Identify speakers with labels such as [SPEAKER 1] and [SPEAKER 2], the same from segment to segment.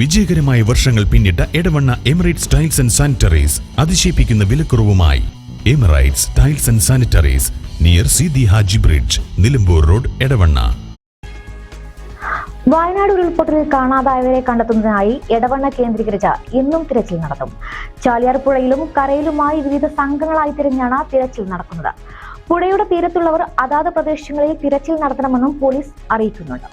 [SPEAKER 1] വിജയകരമായ വർഷങ്ങൾ പിന്നിട്ട Edavanna Emirates Tiles and Sanitaries അതിശയിപ്പിക്കുന്ന വിലക്കുറവുമായി. Emirates Tiles and Sanitaries near Sidi Haji bridge Nilambur road Edavanna.
[SPEAKER 2] Wayanad ഉരുൾപൊട്ടലിൽ കാണാതായവരെ കണ്ടെത്തുന്നതിനായി എടവണ്ണ കേന്ദ്രീകരിച്ച് ഇന്നും തിരച്ചിൽ നടത്തും. ചാലിയാർ പുഴയിലും കരയിലുമായി വിവിധ സംഘങ്ങളായി തിരിഞ്ഞാണ് തിരച്ചിൽ നടക്കുന്നത്. പുഴയുടെ തീരത്തുള്ളവർ അതാത് പ്രദേശങ്ങളിൽ തിരച്ചിൽ നടത്തണമെന്നും പോലീസ് അറിയിക്കുന്നുണ്ട്.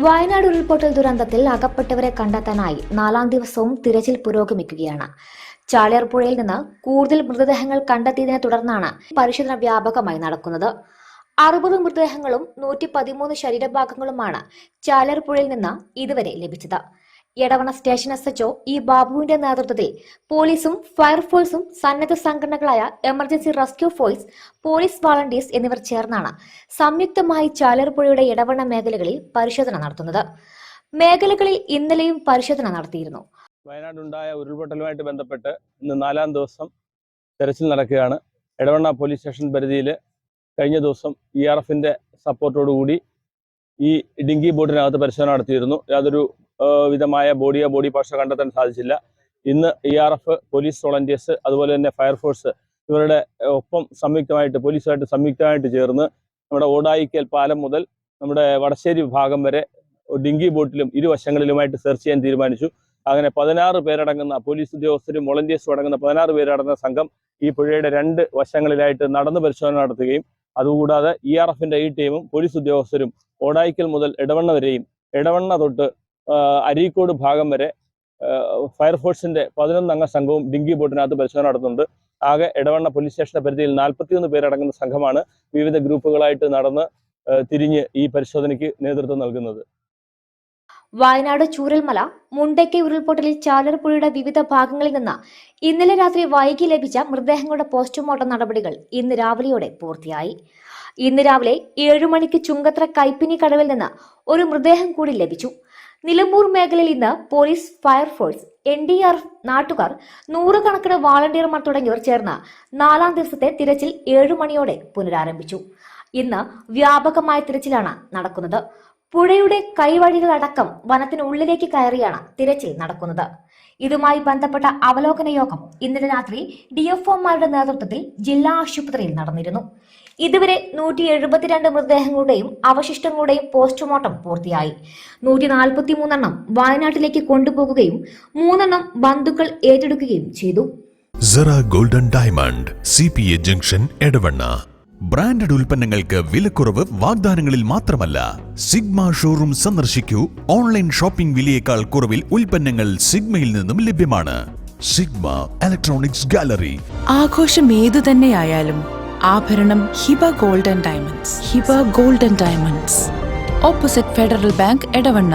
[SPEAKER 2] വയനാട് ഉരുൾപൊട്ടൽ ദുരന്തത്തിൽ അകപ്പെട്ടവരെ കണ്ടെത്താനായി നാലാം ദിവസവും തിരച്ചിൽ പുരോഗമിക്കുകയാണ്. ചാളിയാർപുഴയിൽ നിന്ന് കൂടുതൽ മൃതദേഹങ്ങൾ കണ്ടെത്തിയതിനെ തുടർന്നാണ് പരിശോധന വ്യാപകമായി നടക്കുന്നത്. അറുപത് മൃതദേഹങ്ങളും നൂറ്റി പതിമൂന്ന് ശരീരഭാഗങ്ങളുമാണ് ചാലിയാർ പുഴയിൽ നിന്ന് ഇതുവരെ ലഭിച്ചത്. Edavanna station S HO E ബാബുവിന്റെ നേതൃത്വത്തിൽ പോലീസും ഫയർഫോഴ്സും സന്നദ്ധ സംഘടനകളായ emergency rescue force police volunteers എന്നിവർ ചേർന്നാണ് സംയുക്തമായി ചാലർപുഴയുടെ ഇടവണ മേഖലകളിൽ പരിശോധന നടത്തുന്നത്. മേഖലകളിൽ ഇന്നലെയും പരിശോധന നടത്തിയിരുന്നു.
[SPEAKER 3] വയനാടുണ്ടായ ഉരുൾപൊട്ടലുമായിട്ട് ബന്ധപ്പെട്ട് ഇന്ന് നാലാം ദിവസം തെരച്ചിൽ നടക്കുകയാണ്. എടവണ്ണ പോലീസ് സ്റ്റേഷൻ പരിധിയിൽ കഴിഞ്ഞ ദിവസം ഇ ആർ എഫിന്റെ സപ്പോർട്ടോടുകൂടി ഈ ഡിങ്കി ബോട്ടിനകത്ത് പരിശോധന നടത്തിയിരുന്നു. യാതൊരു വിധമായ ബോഡിയോ ബോഡി പാർട്സോ കണ്ടെത്താൻ സാധിച്ചില്ല. ഇന്ന് E R F police volunteers അതുപോലെ തന്നെ ഫയർഫോഴ്സ് ഇവരുടെ ഒപ്പം സംയുക്തമായിട്ട് പോലീസുമായിട്ട് സംയുക്തമായിട്ട് ചേർന്ന് നമ്മുടെ ഓടായിക്കൽ പാലം മുതൽ നമ്മുടെ വടശ്ശേരി ഭാഗം വരെ ഡിങ്കി ബോട്ടിലും ഇരുവശങ്ങളിലുമായിട്ട് സെർച്ച് ചെയ്യാൻ തീരുമാനിച്ചു. അങ്ങനെ പതിനാറ് പേരടങ്ങുന്ന പോലീസ് ഉദ്യോഗസ്ഥരും വോളണ്ടിയേഴ്സും അടങ്ങുന്ന പതിനാറ് പേരടങ്ങുന്ന സംഘം ഈ പുഴയുടെ രണ്ട് വശങ്ങളിലായിട്ട് നടന്ന് പരിശോധന നടത്തുകയും അതുകൂടാതെ ഇ ആർ എഫിന്റെ ഈ ടീമും പോലീസ് ഉദ്യോഗസ്ഥരും ഓടായിക്കൽ മുതൽ ഇടവണ്ണ വരെയും ഇടവണ്ണ തൊട്ട് അരീക്കോട് ഭാഗം വരെ ഫയർഫോഴ്സിന്റെ പതിനൊന്നംഗ സംഘവും ഡിങ്കി ബോട്ടിനകത്ത് പരിശോധന നടത്തുന്നുണ്ട്. ആകെ ഇടവണ്ണ പോലീസ് സ്റ്റേഷന്റെ പരിധിയിൽ നാൽപ്പത്തിയൊന്ന് പേരടങ്ങുന്ന സംഘമാണ് വിവിധ ഗ്രൂപ്പുകളായിട്ട് നടന്ന് തിരിഞ്ഞ് ഈ പരിശോധനയ്ക്ക് നേതൃത്വം നൽകുന്നത്.
[SPEAKER 2] വയനാട് ചൂരൽമല മുണ്ടയ്ക്ക് ഉരുൾപൊട്ടലിൽ ചാലർ പുഴയുടെ വിവിധ ഭാഗങ്ങളിൽ നിന്ന് ഇന്നലെ രാത്രി വൈകി ലഭിച്ച മൃതദേഹങ്ങളുടെ പോസ്റ്റ്മോർട്ടം നടപടികൾ ഇന്ന് രാവിലെയോടെ പൂർത്തിയായി. ഇന്ന് രാവിലെ ഏഴു മണിക്ക് ചുങ്കത്ര കൈപ്പിനി കടവിൽ നിന്ന് ഒരു മൃതദേഹം കൂടി ലഭിച്ചു. നിലമ്പൂർ മേഖലയിൽ ഇന്ന് police fire force N D R നാട്ടുകാർ നൂറുകണക്കിന് വാളണ്ടിയർമാർ തുടങ്ങിയവർ ചേർന്ന് നാലാം ദിവസത്തെ തിരച്ചിൽ ഏഴു മണിയോടെ പുനരാരംഭിച്ചു. ഇന്ന് വ്യാപകമായ തിരച്ചിലാണ് നടക്കുന്നത്. പുഴയുടെ കൈവഴികളടക്കം വനത്തിനുള്ളിലേക്ക് കയറിയാണ് തിരച്ചിൽ നടക്കുന്നത്. ഇതുമായി ബന്ധപ്പെട്ട അവലോകന യോഗം ഇന്നലെ രാത്രി ഡിഎഫ്ഒമാരുടെ നേതൃത്വത്തിൽ ജില്ലാ ആശുപത്രിയിൽ നടന്നിരുന്നു. ഇതുവരെ നൂറ്റി എഴുപത്തിരണ്ട് മൃതദേഹങ്ങളുടെയും അവശിഷ്ടങ്ങളുടെയും പോസ്റ്റ്മോർട്ടം പൂർത്തിയായി. നൂറ്റി നാൽപ്പത്തി മൂന്നെണ്ണം വയനാട്ടിലേക്ക് കൊണ്ടുപോകുകയും മൂന്നെണ്ണം ബന്ധുക്കൾ ഏറ്റെടുക്കുകയും ചെയ്തു.
[SPEAKER 1] Sera Golden Diamond C P A junction Edavanna branded ഉൽപ്പന്നങ്ങൾക്ക് വിലക്കുറവ് വാഗ്ദാനങ്ങളിൽ മാത്രമല്ല. സിഗ്മ ഷോറൂം സന്ദർശിക്കൂ. ഓൺലൈൻ ഷോപ്പിംഗ് വിലയേക്കാൾ കുറവിൽ ഉൽപ്പന്നങ്ങൾ സിഗ്മയിൽ നിന്നും ലഭ്യമാണ്. സിഗ്മ ഇലക്ട്രോണിക്സ് ഗാലറി
[SPEAKER 4] ആഘോഷം ഏതു തന്നെയായാലും ആഭരണം Hiba Golden Diamonds. Hiba Golden Diamonds. Opposite Federal Bank Edavanna.